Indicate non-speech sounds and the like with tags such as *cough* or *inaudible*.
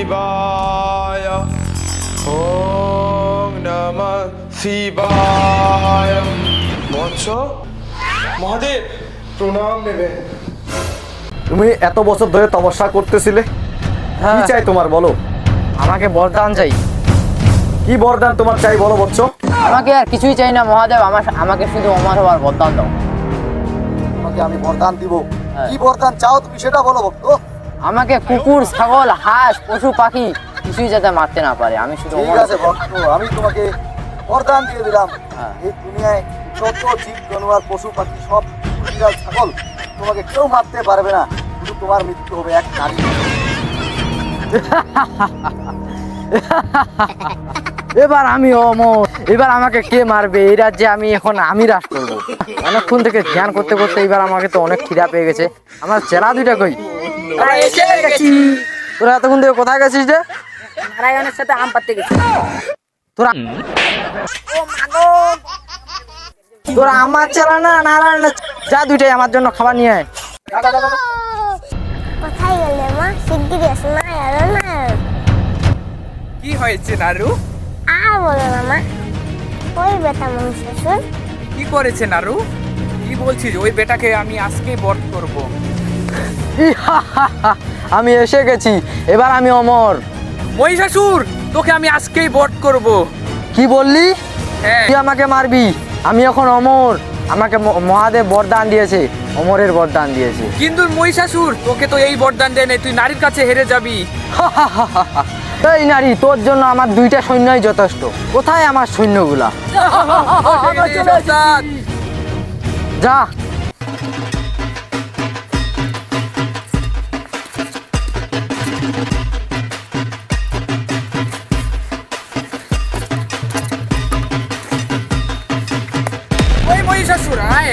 শিবায়। ওম নমঃ শিবায়। বৎস মহাদেব প্রণাম নেবেন তুমি এত বছর ধরে তপস্যা করতেছিলে। কি হ্যাঁ চাই তোমার বলো? আমাকে বরদান চাই। কি বরদান তোমার চাই বলো বৎস? আমাকে আর কিছুই চাই না মহাদেব আমার আমাকে শুধু অমর হওয়ার বরদান দাও। তোমাকে আমি বরদান দিব। হ্যাঁ। কি বরদান চাও তুমি সেটা বলো ভক্ত আমাকে কুকুর ছাগল হাঁস পশু পাখি কিছুই যাতে মারতে না পারে। আমি শুধু ঠিক আছে ভক্ত আমি তোমাকে বরদান দিয়ে দিলাম। হ্যাঁ। এই দুনিয়ায় যত জীব জানোয়ার পশু পাখি সব বিড়াল, ছাগল তোমাকে কেউ মারতে পারবে না। শুধু তোমার মৃত্যু হবে এক নারী। এবার আমি অমর। এবার আমাকে কে মারবে? এই রাজ্যে আমি এখন আমি রাজ করব। অনেকক্ষণ থেকে ধ্যান করতে করতে এবার আমাকে তো অনেক খিদা পেয়ে গেছে। আমার চেলা দুইটা কই? তোরা এতক্ষণ থেকে কোথায় গেছিস রে? নারায়ণের সাথে আম পাততে গেছি। তোরা তোরা আমার চেলা না নারায়ণ যা দুইটাই আমার জন্য খাবার নিয়ে আয়। কোথায় গেলে মা? শিগগিরই আসো না আরও না। কি হয়েছে নারু? আর বলো না মা। ওই বেটা মন শ্বশুর। কি করেছে নারু? কি বলছিস? ওই বেটাকে আমি আজকেই বধ করব। *laughs* আমি এসে গেছি। এবার আমি অমর। মহিষাসুর তোকে আমি আজকেই বধ করব। কি বললি? হ্যাঁ। তুই আমাকে মারবি? আমি এখন অমর। আমাকে মহাদেব বরদান দিয়েছে। অমরের বরদান দিয়েছে। কিন্তু মহিষাসুর তোকে তো এই বরদান দেয় নাই, তুই নারীর কাছে হেরে যাবি। *laughs* এই নারী তোর জন্য আমার দুইটা সৈন্যই যথেষ্ট। কোথায় আমার সৈন্যগুলা? *laughs* যা। ওই মহিষাসুর আয়